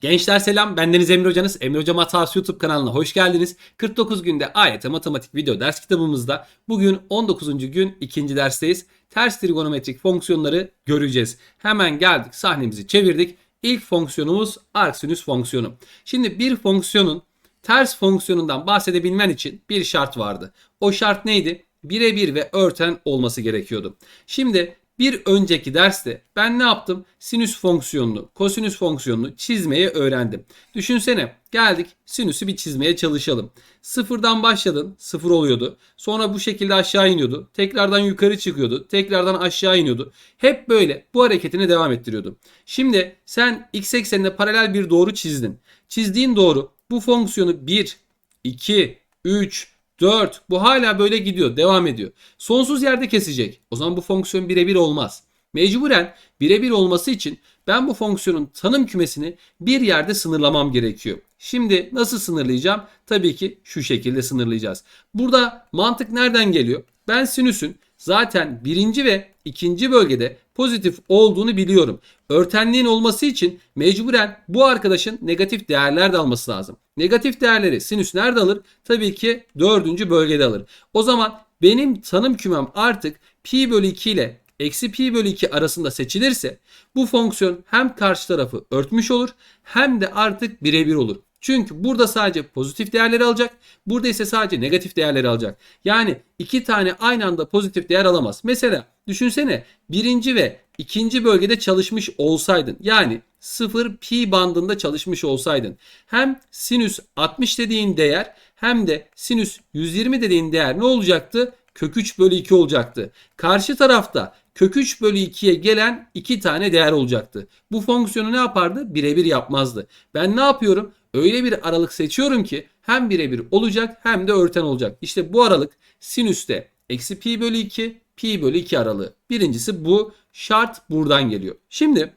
Gençler selam. Bendeniz Emre Hocanız. Emre Hoca Matası YouTube kanalına hoş geldiniz. 49 günde AYT matematik video ders kitabımızda bugün 19. gün ikinci dersteyiz. Ters trigonometrik fonksiyonları göreceğiz. Hemen geldik sahnemizi çevirdik. İlk fonksiyonumuz arcsinüs fonksiyonu. Şimdi bir fonksiyonun ters fonksiyonundan bahsedebilmen için bir şart vardı. O şart neydi? Birebir ve örten olması gerekiyordu. Şimdi bir önceki derste ben ne yaptım? Sinüs fonksiyonunu, kosinüs fonksiyonunu çizmeyi öğrendim. Düşünsene geldik sinüsü bir çizmeye çalışalım. Sıfırdan başladın sıfır oluyordu. Sonra bu şekilde aşağı iniyordu. Tekrardan yukarı çıkıyordu. Tekrardan aşağı iniyordu. Hep böyle bu hareketini devam ettiriyordu. Şimdi sen x eksenine paralel bir doğru çizdin. Çizdiğin doğru bu fonksiyonu 1, 2, 3, 4 bu hala böyle gidiyor devam ediyor. Sonsuz yerde kesecek. O zaman bu fonksiyon birebir olmaz. Mecburen birebir olması için ben bu fonksiyonun tanım kümesini bir yerde sınırlamam gerekiyor. Şimdi nasıl sınırlayacağım? Tabii ki şu şekilde sınırlayacağız. Burada mantık nereden geliyor? Ben sinüsün zaten birinci ve ikinci bölgede pozitif olduğunu biliyorum. Örtenliğin olması için mecburen bu arkadaşın negatif değerler de alması lazım. Negatif değerleri sinüs nerede alır? Tabii ki dördüncü bölgede alır. O zaman benim tanım kümem artık pi bölü 2 ile eksi pi bölü 2 arasında seçilirse bu fonksiyon hem karşı tarafı örtmüş olur hem de artık birebir olur. Çünkü burada sadece pozitif değerleri alacak. Burada ise sadece negatif değerleri alacak. Yani iki tane aynı anda pozitif değer alamaz. Mesela düşünsene birinci ve ikinci bölgede çalışmış olsaydın. Yani 0 pi bandında çalışmış olsaydın. Hem sinüs 60 dediğin değer hem de sinüs 120 dediğin değer ne olacaktı? Kök 3 bölü 2 olacaktı. Karşı tarafta kök 3 bölü 2'ye gelen iki tane değer olacaktı. Bu fonksiyonu ne yapardı? Birebir yapmazdı. Ben ne yapıyorum? Öyle bir aralık seçiyorum ki hem birebir olacak hem de örten olacak. İşte bu aralık sinüste eksi pi bölü 2 pi bölü 2 aralığı. Birincisi bu şart buradan geliyor. Şimdi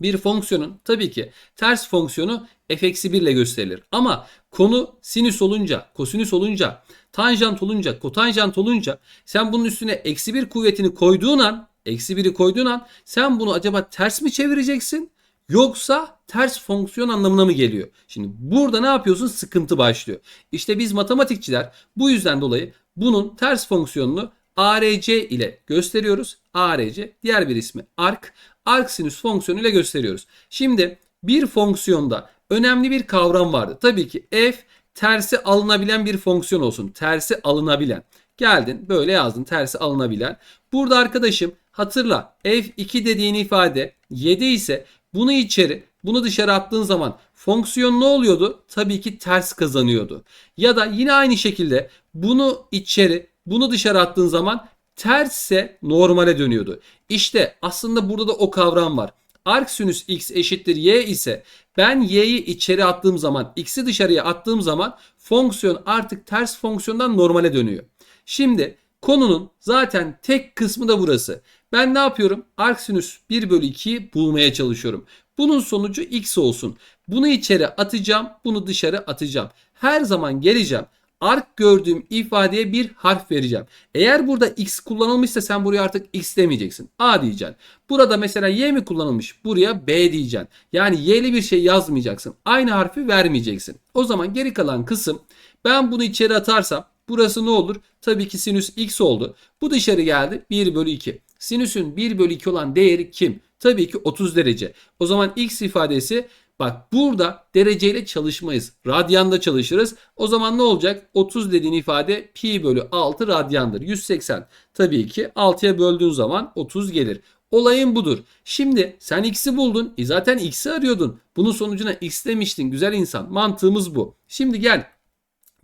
bir fonksiyonun tabii ki ters fonksiyonu f eksi 1 ile gösterilir. Ama konu sinüs olunca, kosinüs olunca, tanjant olunca, kotanjant olunca sen bunun üstüne eksi 1 kuvvetini koyduğun an, eksi 1'i koyduğun an sen bunu acaba ters mi çevireceksin? Yoksa ters fonksiyon anlamına mı geliyor? Şimdi burada ne yapıyorsun? Sıkıntı başlıyor. İşte biz matematikçiler bu yüzden dolayı bunun ters fonksiyonunu ARC ile gösteriyoruz. ARC diğer bir ismi arc. Arc sinüs fonksiyonu ile gösteriyoruz. Şimdi bir fonksiyonda önemli bir kavram vardı. Tabii ki f tersi alınabilen bir fonksiyon olsun. Tersi alınabilen. Geldin böyle yazdın tersi alınabilen. Burada arkadaşım hatırla f2 dediğin ifade 7 ise bunu içeri bunu dışarı attığın zaman fonksiyon ne oluyordu? Tabii ki ters kazanıyordu. Ya da yine aynı şekilde bunu içeri bunu dışarı attığın zaman tersse normale dönüyordu. İşte aslında burada da o kavram var. Arc sinüs x eşittir y ise ben y'yi içeri attığım zaman x'i dışarıya attığım zaman fonksiyon artık ters fonksiyondan normale dönüyor. Şimdi konunun zaten tek kısmı da burası. Ben ne yapıyorum? Arc sinüs 1 bölü 2'yi bulmaya çalışıyorum. Bunun sonucu x olsun. Bunu içeri atacağım, bunu dışarı atacağım. Her zaman geleceğim. Arc gördüğüm ifadeye bir harf vereceğim. Eğer burada x kullanılmışsa sen buraya artık x demeyeceksin. A diyeceksin. Burada mesela y mi kullanılmış? Buraya b diyeceksin. Yani y'li bir şey yazmayacaksın. Aynı harfi vermeyeceksin. O zaman geri kalan kısım ben bunu içeri atarsam burası ne olur? Tabii ki sinüs x oldu. Bu dışarı geldi 1 bölü 2. Sinüsün 1 bölü 2 olan değeri kim? Tabii ki 30 derece. O zaman x ifadesi bak burada dereceyle çalışmayız. Radyanda çalışırız. O zaman ne olacak? 30 dediğin ifade pi bölü 6 radyandır. 180 tabii ki 6'ya böldüğün zaman 30 gelir. Olayın budur. Şimdi sen x'i buldun. E zaten x'i arıyordun. Bunun sonucuna x demiştin güzel insan. Mantığımız bu. Şimdi gel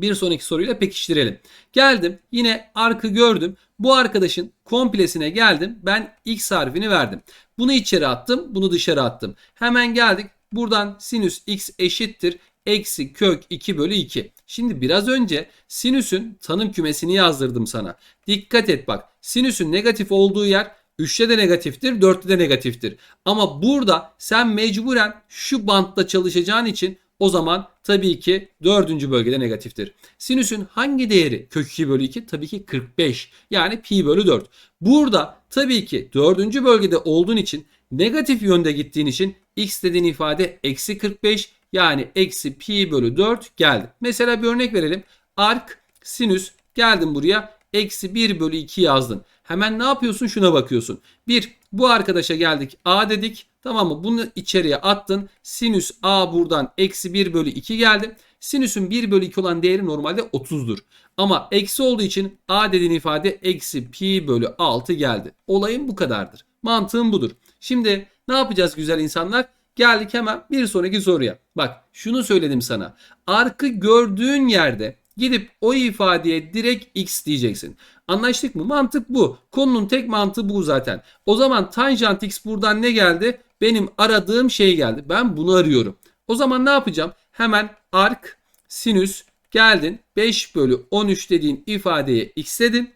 bir sonraki soruyla pekiştirelim. Geldim yine arkı gördüm. Bu arkadaşın komplesine geldim. Ben x harfini verdim. Bunu içeri attım. Bunu dışarı attım. Hemen geldik. Buradan sinüs x eşittir. Eksi kök 2 bölü 2. Şimdi biraz önce sinüsün tanım kümesini yazdırdım sana. Dikkat et bak. Sinüsün negatif olduğu yer 3'te de negatiftir, 4'te de negatiftir. Ama burada sen mecburen şu bantta çalışacağın için o zaman tabii ki dördüncü bölgede negatiftir. Sinüsün hangi değeri kök 2 bölü 2? Tabii ki 45. Yani pi bölü 4. Burada tabii ki dördüncü bölgede olduğun için negatif yönde gittiğin için x dediğin ifade eksi 45 yani eksi pi bölü 4 geldi. Mesela bir örnek verelim. Ark sinüs geldim buraya eksi 1 bölü 2 yazdın. Hemen ne yapıyorsun şuna bakıyorsun. 1 bu arkadaşa geldik a dedik. Tamam mı? Bunu içeriye attın. Sinüs a buradan eksi 1 bölü 2 geldi. Sinüsün 1 bölü 2 olan değeri normalde 30'dur. Ama eksi olduğu için a dediğin ifade eksi pi bölü 6 geldi. Olayın bu kadardır. Mantığım budur. Şimdi ne yapacağız güzel insanlar? Geldik hemen bir sonraki soruya. Bak şunu söyledim sana. Arkı gördüğün yerde gidip o ifadeye direkt x diyeceksin. Anlaştık mı? Mantık bu. Konunun tek mantığı bu zaten. O zaman tanjant x buradan ne geldi? Benim aradığım şey geldi. Ben bunu arıyorum. O zaman ne yapacağım? Hemen ark sinüs geldin 5 bölü 13 dediğin ifadeye x'ledin.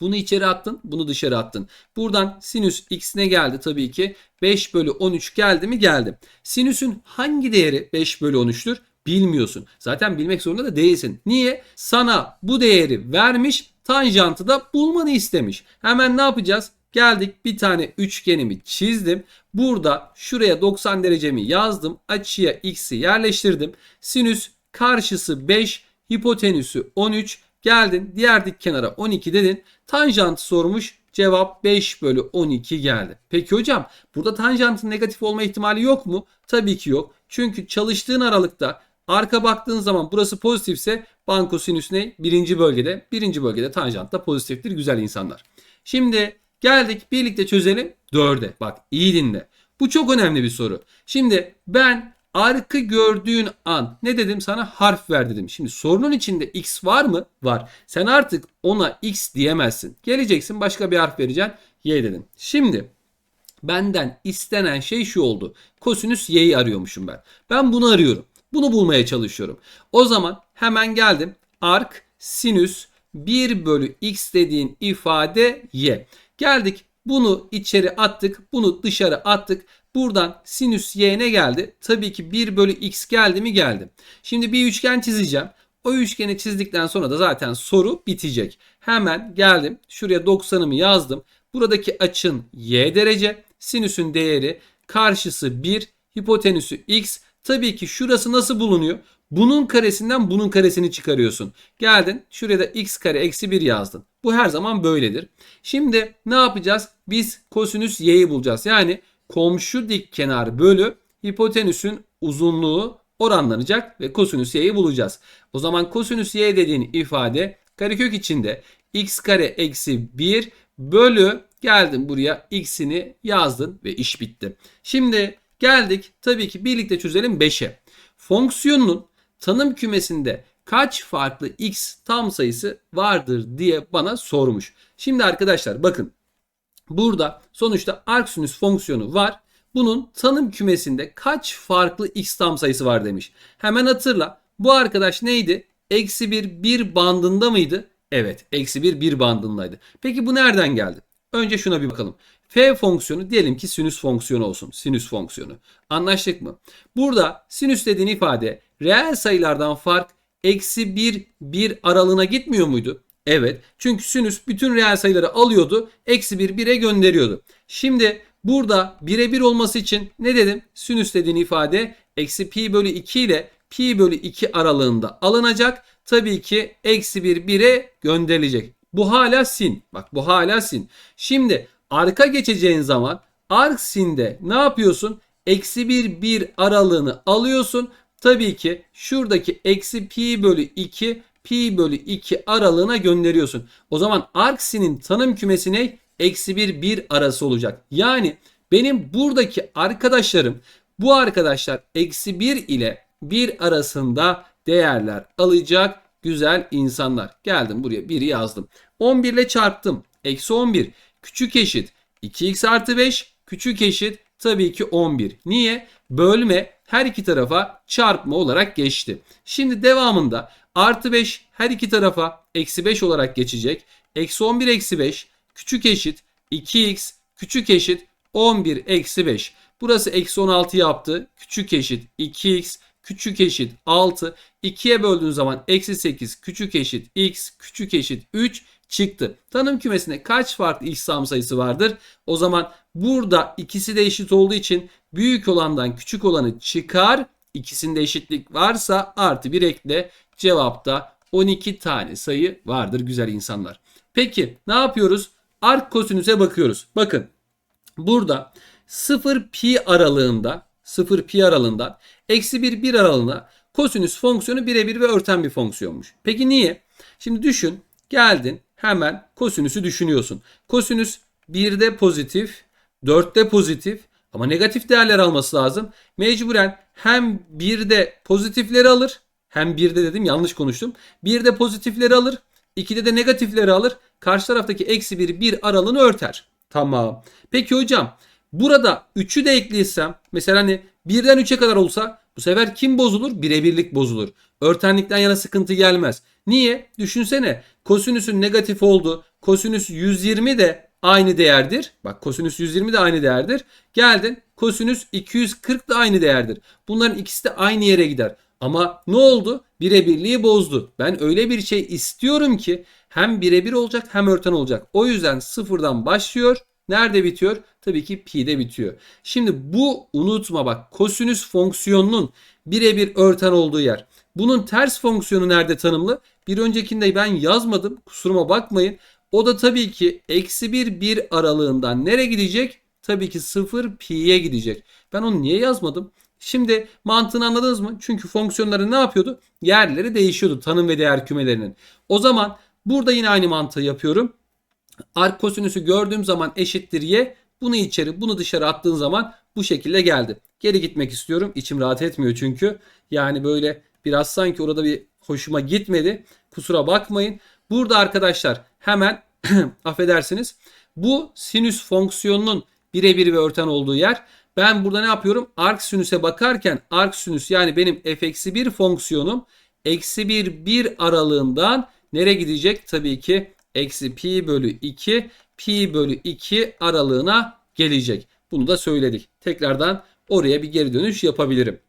Bunu içeri attın, bunu dışarı attın. Buradan sinüs x ne geldi tabii ki? 5 bölü 13 geldi mi? Geldi. Sinüsün hangi değeri 5 bölü 13'tür? Bilmiyorsun. Zaten bilmek zorunda da değilsin. Niye? Sana bu değeri vermiş, tanjantı da bulmanı istemiş. Hemen ne yapacağız? Geldik bir tane üçgenimi çizdim. Burada şuraya 90 derecemi yazdım. Açıya x'i yerleştirdim. Sinüs karşısı 5, hipotenüsü 13. Geldin diğer dik kenara 12 dedin. Tanjantı sormuş. Cevap 5 bölü 12 geldi. Peki hocam burada tanjantın negatif olma ihtimali yok mu? Tabii ki yok. Çünkü çalıştığın aralıkta arka baktığın zaman burası pozitifse banko sinüs ne? Birinci bölgede. Birinci bölgede tanjant da pozitiftir güzel insanlar. Şimdi geldik birlikte çözelim 4'e. Bak iyi dinle. Bu çok önemli bir soru. Şimdi ben arkı gördüğün an ne dedim sana harf ver dedim. Şimdi sorunun içinde x var mı? Var. Sen artık ona x diyemezsin. Geleceksin başka bir harf vereceksin. Y dedim. Şimdi benden istenen şey şu oldu. Kosinüs y'yi arıyormuşum ben. Ben bunu arıyorum. Bunu bulmaya çalışıyorum. O zaman hemen geldim. Ark sinüs 1 bölü x dediğin ifade y. Geldik bunu içeri attık. Bunu dışarı attık. Buradan sinüs y ne geldi? Tabii ki 1 bölü x geldi mi? Geldi. Şimdi bir üçgen çizeceğim. O üçgeni çizdikten sonra da zaten soru bitecek. Hemen geldim. Şuraya 90'ımı yazdım. Buradaki açın y derece. Sinüsün değeri karşısı 1. Hipotenüsü x. Tabii ki şurası nasıl bulunuyor? Bunun karesinden bunun karesini çıkarıyorsun. Geldin şuraya da x kare eksi 1 yazdın. Bu her zaman böyledir. Şimdi ne yapacağız? Biz kosinüs y'yi bulacağız. Yani komşu dik kenar bölü hipotenüsün uzunluğu oranlanacak ve kosinüs y'yi bulacağız. O zaman kosinüs y dediğin ifade karekök içinde x kare eksi 1 bölü geldim buraya x'ini yazdın ve iş bitti. Şimdi geldik tabii ki birlikte çözelim 5'e. Fonksiyonun tanım kümesinde kaç farklı x tam sayısı vardır diye bana sormuş. Şimdi arkadaşlar bakın burada sonuçta arcsinüs fonksiyonu var. Bunun tanım kümesinde kaç farklı x tam sayısı var demiş. Hemen hatırla. Bu arkadaş neydi? Eksi 1 1 bandında mıydı? Evet. Eksi 1 1 bandındaydı. Peki bu nereden geldi? Önce şuna bir bakalım. F fonksiyonu diyelim ki sinüs fonksiyonu olsun. Sinüs fonksiyonu. Anlaştık mı? Burada sinüs dediğin ifade reel sayılardan fark eksi 1 1 aralığına gitmiyor muydu? Evet. Çünkü sinüs bütün reel sayıları alıyordu. Eksi 1 1'e gönderiyordu. Şimdi burada 1'e 1 olması için ne dedim? Sinüs dediğin ifade eksi pi bölü 2 ile pi bölü 2 aralığında alınacak. Tabii ki eksi 1 1'e gönderilecek. Bu hala sin. Bak bu hala sin. Şimdi arka geçeceğin zaman arc sin'de ne yapıyorsun? Eksi 1 1 aralığını alıyorsun. Tabii ki şuradaki eksi pi bölü 2 pi bölü 2 aralığına gönderiyorsun. O zaman arc sin'in tanım kümesi ne? Eksi 1 1 arası olacak. Yani benim buradaki arkadaşlarım bu arkadaşlar eksi 1 ile 1 arasında değerler alacak güzel insanlar. Geldim buraya 1'i yazdım. 11 ile çarptım. Eksi 11 küçük eşit 2x artı 5 küçük eşit tabii ki 11. Niye? Bölme her iki tarafa çarpma olarak geçti. Şimdi devamında artı 5 her iki tarafa eksi 5 olarak geçecek. Eksi 11 eksi 5 küçük eşit 2x küçük eşit 11 eksi 5. Burası eksi 16 yaptı. Küçük eşit 2x küçük eşit 6. 2'ye böldüğün zaman eksi 8 küçük eşit x küçük eşit 3 çıktı. Tanım kümesinde kaç farklı sağım sayısı vardır? O zaman burada ikisi de eşit olduğu için büyük olandan küçük olanı çıkar. İkisinde eşitlik varsa artı bir ekle. Cevapta 12 tane sayı vardır güzel insanlar. Peki ne yapıyoruz? Ark kosinüse bakıyoruz. Bakın burada 0 pi aralığında 0 pi aralığından eksi 1 1 aralığına kosinüs fonksiyonu birebir ve örten bir fonksiyonmuş. Peki niye? Şimdi düşün geldin hemen kosinüsü düşünüyorsun. Kosinüs 1'de pozitif 4'te pozitif ama negatif değerler alması lazım. Mecburen hem 1'de pozitifleri alır hem 1'de dedim yanlış konuştum. 1'de pozitifleri alır 2'de de negatifleri alır. Karşı taraftaki eksi 1 1 aralığını örter. Tamam. Peki hocam burada 3'ü de ekleysem mesela hani 1'den 3'e kadar olsa bu sefer kim bozulur? Birebirlik bozulur. Örtenlikten yana sıkıntı gelmez. Niye? Düşünsene kosinüsün negatif oldu. Kosinüs 120 de aynı değerdir. Bak kosinüs 120 de aynı değerdir. Geldin kosinüs 240 da aynı değerdir. Bunların ikisi de aynı yere gider. Ama ne oldu? Birebirliği bozdu. Ben öyle bir şey istiyorum ki hem birebir olacak hem örten olacak. O yüzden sıfırdan başlıyor. Nerede bitiyor? Tabii ki pi'de bitiyor. Şimdi bu unutma bak kosinüs fonksiyonunun birebir örten olduğu yer. Bunun ters fonksiyonu nerede tanımlı? Bir öncekinde ben yazmadım. Kusuruma bakmayın. O da tabii ki eksi 1 1 aralığından nereye gidecek? Tabii ki 0 pi'ye gidecek. Ben onu niye yazmadım? Şimdi mantığını anladınız mı? Çünkü fonksiyonları ne yapıyordu? Yerleri değişiyordu tanım ve değer kümelerinin. O zaman burada yine aynı mantığı yapıyorum. Ark gördüğüm zaman eşittir y. Bunu içeri bunu dışarı attığın zaman bu şekilde geldi. Geri gitmek istiyorum. İçim rahat etmiyor çünkü. Yani böyle biraz sanki orada bir hoşuma gitmedi. Kusura bakmayın. Burada arkadaşlar hemen affedersiniz. Bu sinüs fonksiyonunun birebir ve örten olduğu yer. Ben burada ne yapıyorum? Ark sinüse bakarken ark sinüs yani benim f-1 fonksiyonum eksi 1 1 aralığından nereye gidecek? Tabii ki eksi pi bölü 2 pi bölü 2 aralığına gelecek. Bunu da söyledik. Tekrardan oraya bir geri dönüş yapabilirim.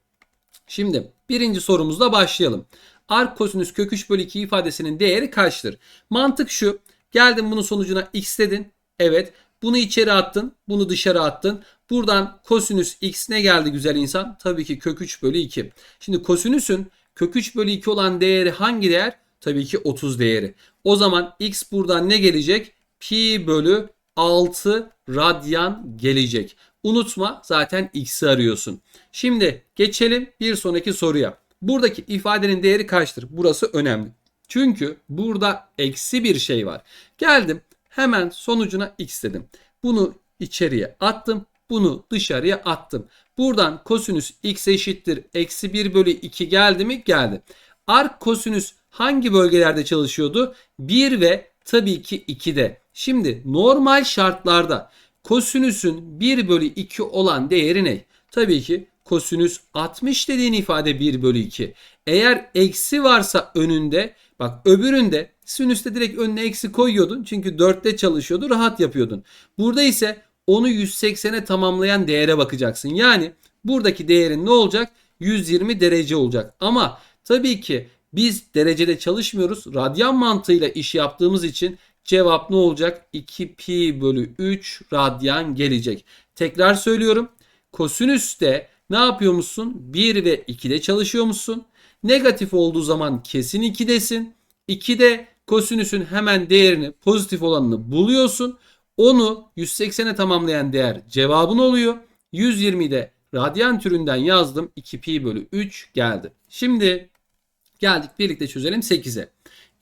Şimdi birinci sorumuzla başlayalım. Ark kosinüs kök 3 bölü 2 ifadesinin değeri kaçtır? Mantık şu. Geldin bunun sonucuna x dedin. Evet. Bunu içeri attın. Bunu dışarı attın. Buradan kosinüs x ne geldi güzel insan? Tabii ki kök 3 bölü 2. Şimdi kosinüsün kök 3 bölü 2 olan değeri hangi değer? Tabii ki 30 değeri. O zaman x buradan ne gelecek? Pi bölü 6 radyan gelecek. Unutma zaten x'i arıyorsun. Şimdi geçelim bir sonraki soruya. Buradaki ifadenin değeri kaçtır? Burası önemli. Çünkü burada eksi bir şey var. Geldim hemen sonucuna x dedim. Bunu içeriye attım. Bunu dışarıya attım. Buradan kosinüs x eşittir. Eksi 1 bölü 2 geldi mi? Geldi. Ark kosinüs hangi bölgelerde çalışıyordu? 1 ve tabii ki 2'de. Şimdi normal şartlarda kosinüsün 1 bölü 2 olan değeri ne? Tabii ki kosinüs 60 dediğin ifade 1 bölü 2. Eğer eksi varsa önünde bak öbüründe sinüste direkt önüne eksi koyuyordun. Çünkü 4'te çalışıyordu rahat yapıyordun. Burada ise onu 180'e tamamlayan değere bakacaksın. Yani buradaki değerin ne olacak? 120 derece olacak. Ama tabii ki biz derecede çalışmıyoruz. Radyan mantığıyla iş yaptığımız için cevap ne olacak? 2 pi bölü 3 radyan gelecek. Tekrar söylüyorum. Kosinüste ne yapıyormuşsun? 1 ve 2'de çalışıyormuşsun. Negatif olduğu zaman kesin 2'desin. 2'de kosinüsün hemen değerini pozitif olanını buluyorsun. Onu 180'e tamamlayan değer cevabın oluyor. 120'de radyan türünden yazdım. 2 pi bölü 3 geldi. Şimdi geldik birlikte çözelim 8'e.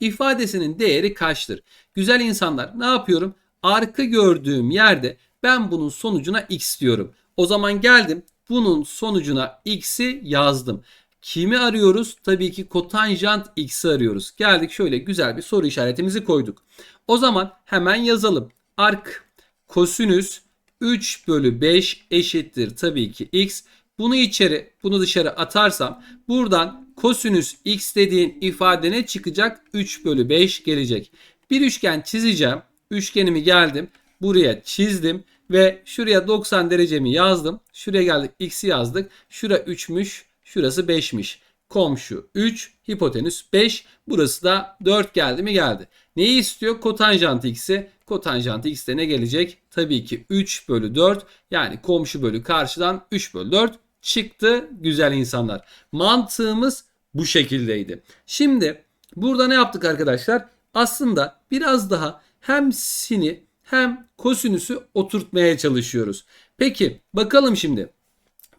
İfadesinin değeri kaçtır? Güzel insanlar ne yapıyorum? Arkı gördüğüm yerde ben bunun sonucuna x diyorum. O zaman geldim bunun sonucuna x'i yazdım. Kimi arıyoruz? Tabii ki kotanjant x'i arıyoruz. Geldik şöyle güzel bir soru işaretimizi koyduk. O zaman hemen yazalım. Ark kosinüs 3 bölü 5 eşittir tabii ki x. Bunu içeri bunu dışarı atarsam buradan kosinüs x dediğin ifade ne çıkacak? 3 bölü 5 gelecek. Bir üçgen çizeceğim. Üçgenimi geldim. Buraya çizdim. Ve şuraya 90 derecemi yazdım. Şuraya geldik x'i yazdık. Şura 3'müş. Şurası 5'miş. komşu 3, hipotenüs 5. Burası da 4 geldi mi geldi. Neyi istiyor? Kotanjant x'i. Kotanjant x'te ne gelecek? Tabii ki 3 bölü 4 yani komşu bölü karşıdan 3 bölü 4 çıktı güzel insanlar. Mantığımız bu şekildeydi. Şimdi burada ne yaptık arkadaşlar? Aslında biraz daha hem sini hem kosinüsü oturtmaya çalışıyoruz. Peki bakalım şimdi.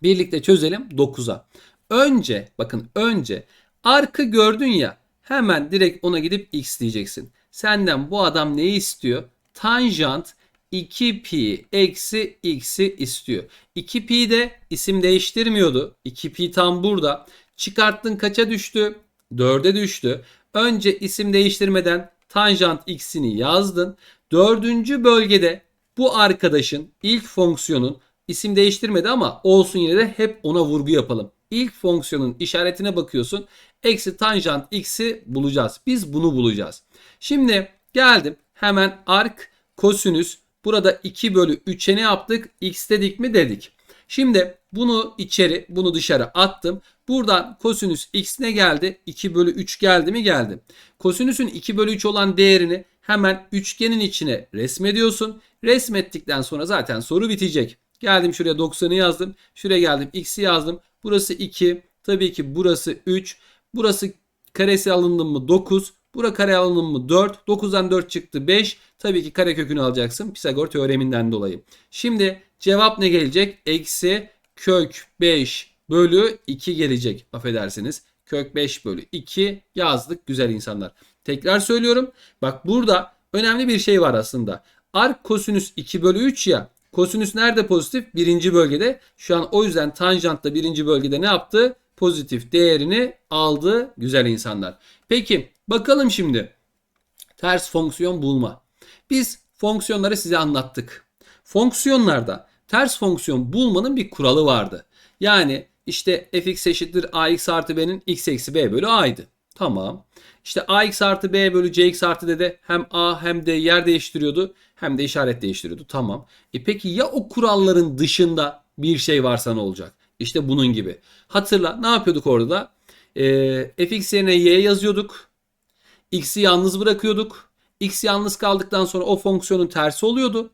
Birlikte çözelim 9'a. Önce bakın önce arkı gördün ya hemen direkt ona gidip x diyeceksin. Senden bu adam neyi istiyor? Tanjant 2pi eksi x'i istiyor. 2pi de isim değiştirmiyordu. 2pi tam burada. Çıkarttın kaça düştü? 4'e düştü. Önce isim değiştirmeden tanjant x'ini yazdın. Dördüncü bölgede bu arkadaşın ilk fonksiyonun isim değiştirmedi ama olsun yine de hep ona vurgu yapalım. İlk fonksiyonun işaretine bakıyorsun. Eksi tanjant x'i bulacağız. Biz bunu bulacağız. Şimdi geldim hemen ark kosinüs burada 2 bölü 3'e ne yaptık? X dedik mi dedik. Şimdi bunu içeri bunu dışarı attım. Buradan kosinüs x ne geldi? 2 bölü 3 geldi mi geldi. Kosinüsün 2 bölü 3 olan değerini hemen üçgenin içine resmediyorsun. Resmettikten sonra zaten soru bitecek. Geldim şuraya 90'ı yazdım. Şuraya geldim x'i yazdım. Burası 2. Tabii ki burası 3. Burası karesi alındı mı 9. Bura kare alındı mı 4. 9'dan 4 çıktı 5. Tabii ki kare kökünü alacaksın. Pisagor teoreminden dolayı. Şimdi cevap ne gelecek? Eksi kök 5 bölü 2 gelecek. Affedersiniz. Kök 5 bölü 2 yazdık güzel insanlar. Tekrar söylüyorum. Bak burada önemli bir şey var aslında. Ark kosinüs 2 bölü 3 ya. Kosinüs nerede pozitif? Birinci bölgede. Şu an o yüzden tanjant da birinci bölgede ne yaptı? Pozitif değerini aldı güzel insanlar. Peki bakalım şimdi. Ters fonksiyon bulma. Biz fonksiyonları size anlattık. Fonksiyonlarda ters fonksiyon bulmanın bir kuralı vardı. Yani işte fx eşittir ax artı b'nin x eksi b bölü a'ydı. Tamam. İşte ax artı b bölü cx artı d'de hem a hem de yer değiştiriyordu hem de işaret değiştiriyordu. Tamam. E peki ya o kuralların dışında bir şey varsa ne olacak? İşte bunun gibi. Hatırla ne yapıyorduk orada da? E, fx yerine y yazıyorduk. X'i yalnız bırakıyorduk. x yalnız kaldıktan sonra o fonksiyonun tersi oluyordu.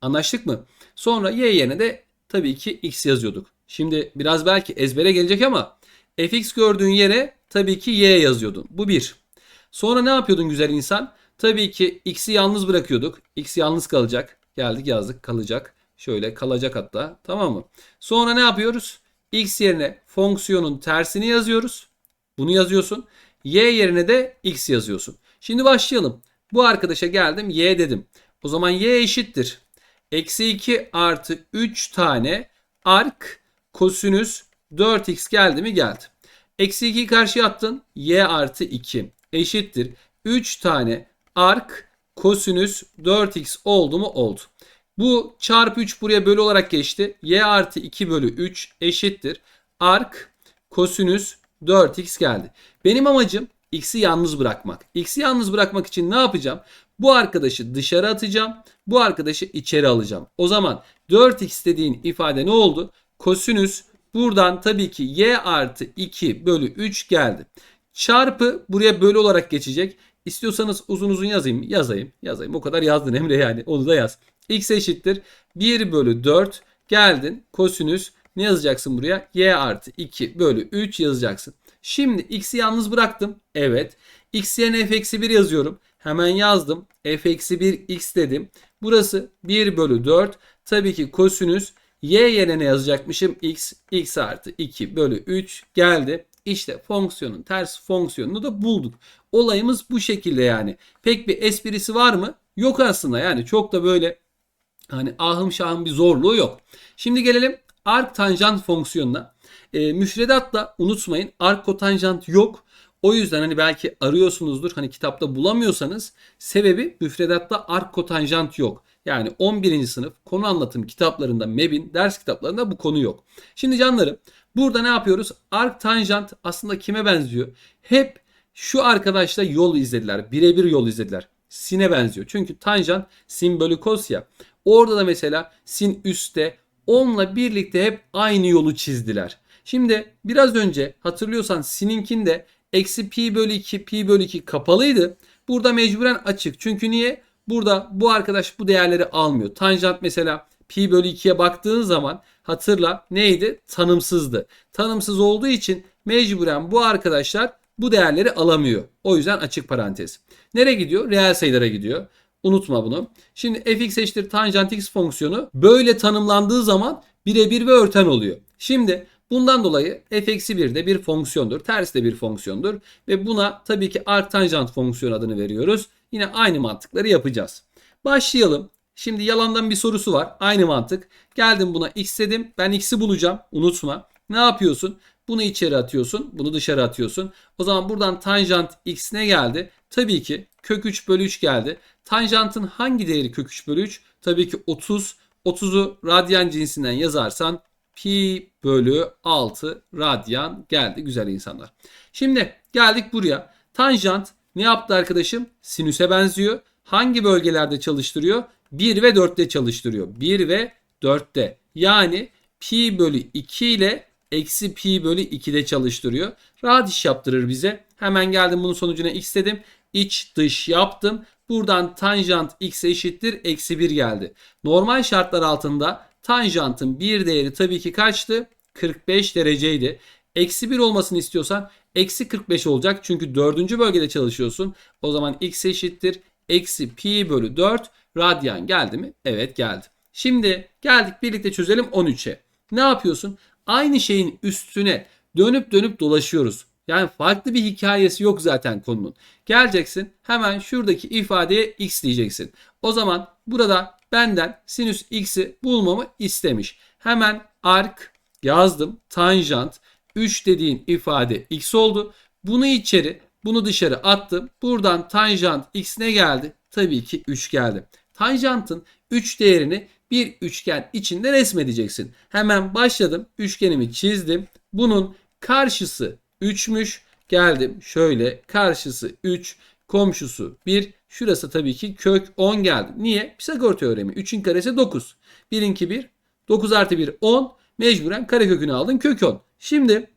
Anlaştık mı? Sonra y yerine de tabii ki x yazıyorduk. Şimdi biraz belki ezbere gelecek ama fx gördüğün yere tabii ki y yazıyordun. Bu bir. Sonra ne yapıyordun güzel insan? Tabii ki x'i yalnız bırakıyorduk. x yalnız kalacak. Geldik yazdık kalacak. Şöyle kalacak hatta. Tamam mı? Sonra ne yapıyoruz? x yerine fonksiyonun tersini yazıyoruz. Bunu yazıyorsun. Y yerine de x yazıyorsun. Şimdi başlayalım. Bu arkadaşa geldim y dedim. O zaman y eşittir. Eksi 2 artı 3 tane ark kosinüs 4x geldi mi geldi. Eksi 2'yi karşıya attın. y artı 2 eşittir. 3 tane ark kosinüs 4x oldu mu oldu. Bu çarpı 3 buraya bölü olarak geçti. y artı 2 bölü 3 eşittir. Ark kosinüs 4x geldi. Benim amacım x'i yalnız bırakmak. X'i yalnız bırakmak için ne yapacağım? Bu arkadaşı dışarı atacağım. Bu arkadaşı içeri alacağım. O zaman 4x dediğin ifade ne oldu? Kosinüs buradan tabii ki y artı 2 bölü 3 geldi. Çarpı buraya bölü olarak geçecek. İstiyorsanız uzun uzun yazayım. Yazayım. Yazayım. O kadar yazdın Emre yani. Onu da yaz. x eşittir. 1 bölü 4 geldin. Kosinüs ne yazacaksın buraya? y artı 2 bölü 3 yazacaksın. Şimdi x'i yalnız bıraktım. Evet. x yerine f eksi 1 yazıyorum. Hemen yazdım. f eksi 1 x dedim. Burası 1 bölü 4. Tabii ki kosinüs y yerine ne yazacakmışım? x, x artı 2 bölü 3 geldi. İşte fonksiyonun ters fonksiyonunu da bulduk. Olayımız bu şekilde yani. Pek bir esprisi var mı? Yok aslında yani çok da böyle hani ahım şahım bir zorluğu yok. Şimdi gelelim ark tanjant fonksiyonuna. E, müfredatta unutmayın ark kotanjant yok. O yüzden hani belki arıyorsunuzdur hani kitapta bulamıyorsanız sebebi müfredatta ark kotanjant yok. Yani 11. sınıf konu anlatım kitaplarında MEB'in ders kitaplarında bu konu yok. Şimdi canlarım burada ne yapıyoruz? Ark tanjant aslında kime benziyor? Hep şu arkadaşla yol izlediler. Birebir yol izlediler. Sin'e benziyor. Çünkü tanjant sin bölü kos ya. Orada da mesela sin üstte onunla birlikte hep aynı yolu çizdiler. Şimdi biraz önce hatırlıyorsan sininkinde eksi pi bölü 2 pi bölü 2 kapalıydı. Burada mecburen açık. Çünkü niye? Burada bu arkadaş bu değerleri almıyor. Tanjant mesela pi bölü 2'ye baktığın zaman hatırla neydi? Tanımsızdı. Tanımsız olduğu için mecburen bu arkadaşlar bu değerleri alamıyor. O yüzden açık parantez. Nereye gidiyor? Reel sayılara gidiyor. Unutma bunu. Şimdi fx eşittir tanjant x fonksiyonu böyle tanımlandığı zaman birebir ve örten oluyor. Şimdi bundan dolayı f eksi 1 de bir fonksiyondur. Ters de bir fonksiyondur. Ve buna tabii ki arctanjant fonksiyon adını veriyoruz. Yine aynı mantıkları yapacağız. Başlayalım. Şimdi yalandan bir sorusu var. Aynı mantık. Geldim buna x dedim. Ben x'i bulacağım. Unutma. Ne yapıyorsun? Bunu içeri atıyorsun. Bunu dışarı atıyorsun. O zaman buradan tanjant x ne geldi? Tabii ki kök 3 bölü 3 geldi. Tanjantın hangi değeri kök 3 bölü 3? Tabii ki 30. 30'u radyan cinsinden yazarsan pi bölü 6 radyan geldi güzel insanlar. Şimdi geldik buraya. Tanjant ne yaptı arkadaşım? Sinüse benziyor. Hangi bölgelerde çalıştırıyor? 1 ve 4'te çalıştırıyor. 1 ve 4'te. Yani pi bölü 2 ile eksi pi bölü 2'de çalıştırıyor. Rahat iş yaptırır bize. Hemen geldim bunun sonucuna x dedim. İç dış yaptım. Buradan tanjant x eşittir eksi 1 geldi. Normal şartlar altında tanjantın bir değeri tabii ki kaçtı? 45 dereceydi. Eksi 1 olmasını istiyorsan eksi 45 olacak. Çünkü dördüncü bölgede çalışıyorsun. O zaman x eşittir eksi pi bölü 4 radyan geldi mi? Evet geldi. Şimdi geldik birlikte çözelim 13'e. Ne yapıyorsun? Aynı şeyin üstüne dönüp dönüp dolaşıyoruz. Yani farklı bir hikayesi yok zaten konunun. Geleceksin hemen şuradaki ifadeye x diyeceksin. O zaman burada benden sinüs x'i bulmamı istemiş. Hemen arc yazdım. Tanjant 3 dediğin ifade x oldu. Bunu içeri bunu dışarı attım. Buradan tanjant x ne geldi? Tabii ki 3 geldi. Tanjantın 3 değerini bir üçgen içinde resmedeceksin. Hemen başladım. Üçgenimi çizdim. Bunun karşısı 3'müş. Geldim şöyle karşısı 3, komşusu 1. Şurası tabii ki kök 10 geldi. Niye? Pisagor teoremi. 3'ün karesi 9. 1'inki 1. 9 artı 1 10. Mecburen karekökünü aldın kök 10. Şimdi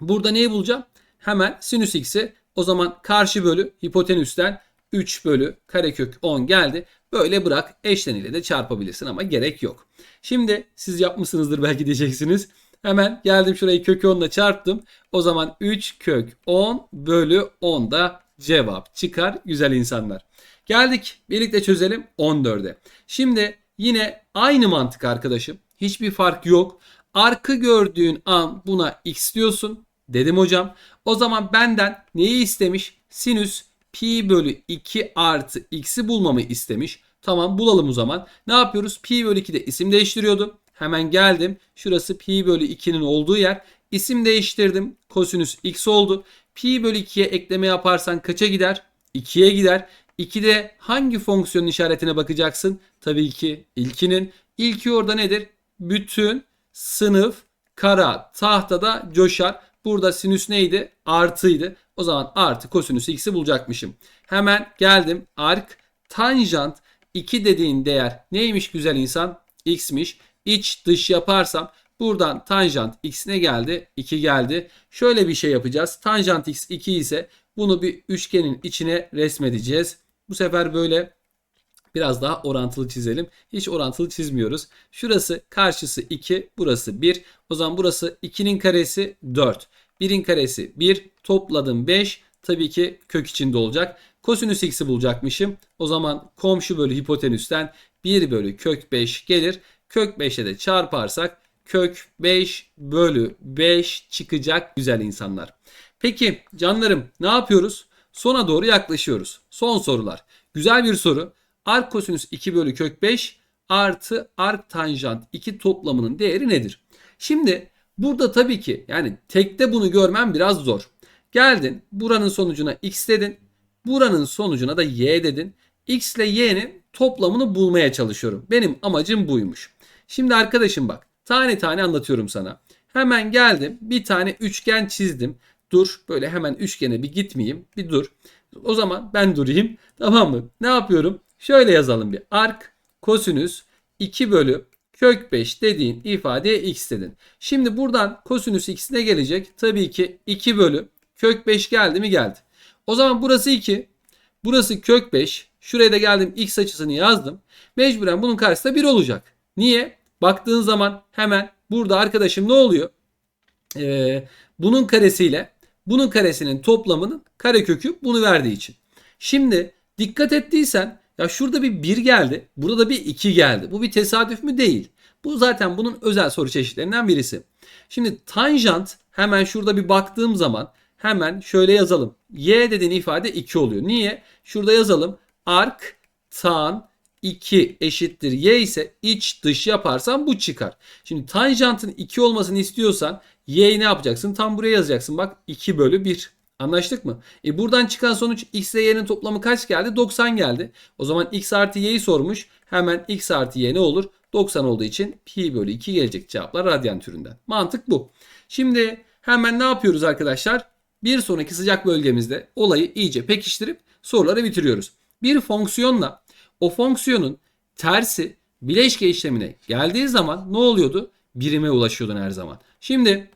burada neyi bulacağım? Hemen sinüs x'i o zaman karşı bölü hipotenüsten 3 bölü karekök 10 geldi. Böyle bırak eşleniyle de çarpabilirsin ama gerek yok. Şimdi siz yapmışsınızdır belki diyeceksiniz. Hemen geldim şurayı kök 10 ile çarptım. O zaman 3 kök 10 bölü 10 da cevap çıkar güzel insanlar. Geldik birlikte çözelim 14'e. Şimdi yine aynı mantık arkadaşım. Hiçbir fark yok. Arkı gördüğün an buna x diyorsun. Dedim hocam. O zaman benden neyi istemiş? Sinüs pi bölü 2 artı x'i bulmamı istemiş. Tamam bulalım o zaman. Ne yapıyoruz? Pi bölü 2'de isim değiştiriyordu. Hemen geldim. Şurası pi bölü 2'nin olduğu yer. İsim değiştirdim. Kosinüs x oldu. Pi bölü 2'ye ekleme yaparsan kaça gider? 2'ye gider. 2'de hangi fonksiyonun işaretine bakacaksın? Tabii ki ilkinin. İlki orada nedir? Bütün sınıf kara tahtada coşar. Burada sinüs neydi? Artıydı. O zaman artı kosinüs x'i bulacakmışım. Hemen geldim. Ark tanjant 2 dediğin değer neymiş güzel insan? x'miş. İç dış yaparsam buradan tanjant x ne geldi? 2 geldi. Şöyle bir şey yapacağız. Tanjant x 2 ise bunu bir üçgenin içine resmedeceğiz. Bu sefer böyle biraz daha orantılı çizelim. Hiç orantılı çizmiyoruz. Şurası karşısı 2, burası 1. O zaman burası 2'nin karesi 4. 1'in karesi 1. Topladım 5. Tabii ki kök içinde olacak. Kosinüs x'i bulacakmışım. O zaman komşu bölü hipotenüsten 1 bölü kök 5 gelir. Kök 5'e de çarparsak kök 5 bölü 5 çıkacak güzel insanlar. Peki canlarım ne yapıyoruz? Sona doğru yaklaşıyoruz. Son sorular. Güzel bir soru. Ark kosinüs 2 bölü kök 5 artı ark tanjant 2 toplamının değeri nedir? Şimdi burada tabii ki yani tekte bunu görmem biraz zor. Geldin buranın sonucuna x dedin. Buranın sonucuna da y dedin. x ile y'nin toplamını bulmaya çalışıyorum. Benim amacım buymuş. Şimdi arkadaşım bak tane tane anlatıyorum sana. Hemen geldim bir tane üçgen çizdim. Dur böyle hemen üçgene bir gitmeyeyim. Bir dur. O zaman ben durayım. Tamam mı? Ne yapıyorum? Şöyle yazalım bir. Ark kosinüs 2 bölü Kök 5 dediğin ifadeye x dedin. Şimdi buradan kosinüs x ne gelecek? Tabii ki 2 bölü kök 5 geldi mi geldi. O zaman burası 2. Burası kök 5. Şuraya da geldim x açısını yazdım. Mecburen bunun karşısında 1 olacak. Niye? Baktığın zaman hemen burada arkadaşım ne oluyor? Ee, bunun karesiyle bunun karesinin toplamının karekökü bunu verdiği için. Şimdi dikkat ettiysen ya şurada bir 1 geldi. Burada bir 2 geldi. Bu bir tesadüf mü? Değil. Bu zaten bunun özel soru çeşitlerinden birisi. Şimdi tanjant hemen şurada bir baktığım zaman hemen şöyle yazalım. Y dediğin ifade 2 oluyor. Niye? Şurada yazalım. Ark tan 2 eşittir y ise iç dış yaparsan bu çıkar. Şimdi tanjantın 2 olmasını istiyorsan y'yi ne yapacaksın? Tam buraya yazacaksın. Bak 2 bölü 1. Anlaştık mı? E buradan çıkan sonuç x ile y'nin toplamı kaç geldi? 90 geldi. O zaman x artı y'yi sormuş. Hemen x artı y ne olur? 90 olduğu için pi bölü 2 gelecek cevaplar radyan türünden. Mantık bu. Şimdi hemen ne yapıyoruz arkadaşlar? Bir sonraki sıcak bölgemizde olayı iyice pekiştirip soruları bitiriyoruz. Bir fonksiyonla o fonksiyonun tersi bileşke işlemine geldiği zaman ne oluyordu? Birime ulaşıyordun her zaman. Şimdi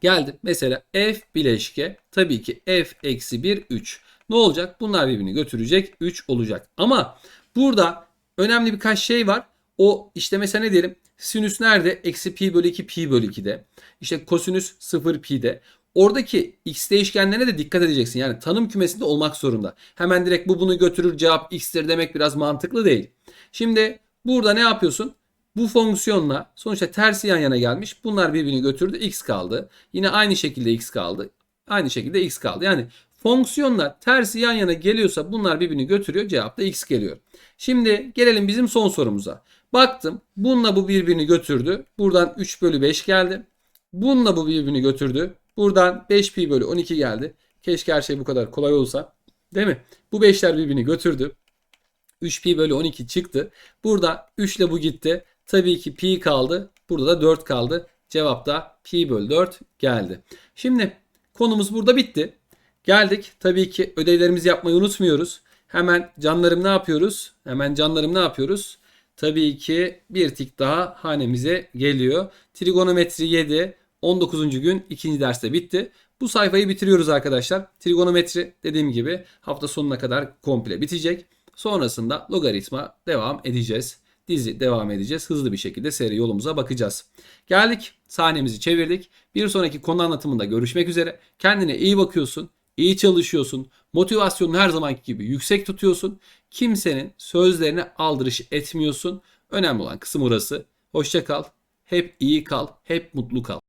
geldi mesela f bileşke tabii ki f eksi 1 3. Ne olacak? Bunlar birbirini götürecek 3 olacak. Ama burada önemli birkaç şey var. O işte mesela ne diyelim? Sinüs nerede? Eksi pi bölü 2 pi bölü 2'de. İşte kosinüs 0 pi'de. Oradaki x değişkenlerine de dikkat edeceksin. Yani tanım kümesinde olmak zorunda. Hemen direkt bu bunu götürür cevap x'tir demek biraz mantıklı değil. Şimdi burada ne yapıyorsun? Bu fonksiyonla sonuçta tersi yan yana gelmiş. Bunlar birbirini götürdü. X kaldı. Yine aynı şekilde x kaldı. Aynı şekilde x kaldı. Yani fonksiyonlar tersi yan yana geliyorsa bunlar birbirini götürüyor. Cevap da x geliyor. Şimdi gelelim bizim son sorumuza. Baktım bununla bu birbirini götürdü. Buradan 3 bölü 5 geldi. Bununla bu birbirini götürdü. Buradan 5 pi bölü 12 geldi. Keşke her şey bu kadar kolay olsa. Değil mi? Bu 5'ler birbirini götürdü. 3 pi bölü 12 çıktı. Burada 3 ile bu gitti. Tabii ki pi kaldı. Burada da 4 kaldı. Cevap da pi bölü 4 geldi. Şimdi konumuz burada bitti. Geldik. Tabii ki ödevlerimizi yapmayı unutmuyoruz. Hemen canlarım ne yapıyoruz? Hemen canlarım ne yapıyoruz? Tabii ki bir tik daha hanemize geliyor. Trigonometri 7 19. gün ikinci derste bitti. Bu sayfayı bitiriyoruz arkadaşlar. Trigonometri dediğim gibi hafta sonuna kadar komple bitecek. Sonrasında logaritma devam edeceğiz. Dizi devam edeceğiz. Hızlı bir şekilde seri yolumuza bakacağız. Geldik. Sahnemizi çevirdik. Bir sonraki konu anlatımında görüşmek üzere. Kendine iyi bakıyorsun. iyi çalışıyorsun. Motivasyonunu her zamanki gibi yüksek tutuyorsun. Kimsenin sözlerine aldırış etmiyorsun. Önemli olan kısım orası. Hoşça kal. Hep iyi kal. Hep mutlu kal.